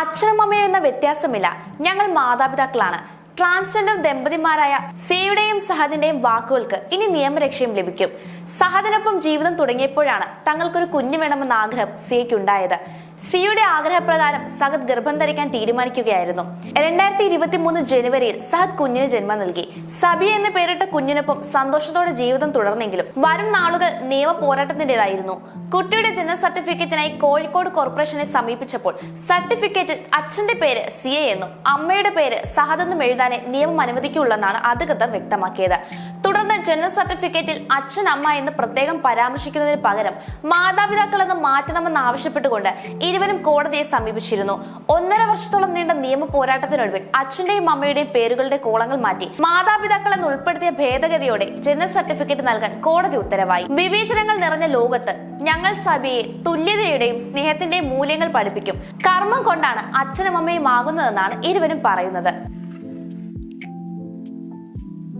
അച്ഛനും അമ്മയും എന്ന വ്യത്യാസമില്ല. ഞങ്ങൾ മാതാപിതാക്കളാണ്. ട്രാൻസ്ജെൻഡർ ദമ്പതിമാരായ സിയുടെയും സഹദിന്റെയും വാക്കുകൾക്ക് ഇനി നിയമരക്ഷയും ലഭിക്കും. സഹദിനൊപ്പം ജീവിതം തുടങ്ങിയപ്പോഴാണ് തങ്ങൾക്കൊരു കുഞ്ഞു വേണമെന്ന ആഗ്രഹം സിയയ്ക്കുണ്ടായത് സിയുടെ ആഗ്രഹപ്രകാരം സഹദ് ഗർഭം ധരിക്കാൻ തീരുമാനിക്കുകയായിരുന്നു. രണ്ടായിരത്തി ഇരുപത്തി മൂന്ന് ജനുവരിയിൽ സഹദ് കുഞ്ഞിന് ജന്മം നൽകി. സബിയ എന്ന് പേരിട്ട കുഞ്ഞിനൊപ്പം സന്തോഷത്തോടെ ജീവിതം തുടർന്നെങ്കിലും വരും നാളുകൾ നിയമ പോരാട്ടത്തിന്റേതായിരുന്നു. കുട്ടിയുടെ ജനന സർട്ടിഫിക്കറ്റിനായി കോഴിക്കോട് കോർപ്പറേഷനെ സമീപിച്ചപ്പോൾ സർട്ടിഫിക്കറ്റിൽ അച്ഛന്റെ പേര് സിയ എന്നും അമ്മയുടെ പേര് സഹദ് എന്നും എഴുതാനേ നിയമം അനുവദിക്കുള്ളെന്നാണ് അധികൃതർ വ്യക്തമാക്കിയത്. തുടർന്ന് ജനന സർട്ടിഫിക്കറ്റിൽ അച്ഛൻ അമ്മ എന്ന് പ്രത്യേകം പരാമർശിക്കുന്നതിന് പകരം മാതാപിതാക്കൾ എന്ന് മാറ്റണമെന്ന് ആവശ്യപ്പെട്ടുകൊണ്ട് ഇരുവരും കോടതിയെ സമീപിച്ചിരുന്നു. ഒന്നര വർഷത്തോളം നീണ്ട നിയമ പോരാട്ടത്തിനൊടുവിൽ അച്ഛന്റെയും അമ്മയുടെയും പേരുകളുടെ കോളങ്ങൾ മാറ്റി മാതാപിതാക്കൾ എന്ന് ഉൾപ്പെടുത്തിയ ഭേദഗതിയോടെ ജനന സർട്ടിഫിക്കറ്റ് നൽകാൻ കോടതി ഉത്തരവായി. വിവേചനങ്ങൾ നിറഞ്ഞ ലോകത്ത് ഞങ്ങൾ സഭയെ തുല്യതയുടെയും സ്നേഹത്തിന്റെയും മൂല്യങ്ങൾ പഠിപ്പിക്കും. കർമ്മം കൊണ്ടാണ് അച്ഛനും അമ്മയും ആകുന്നതെന്നാണ് ഇരുവരും പറയുന്നത്.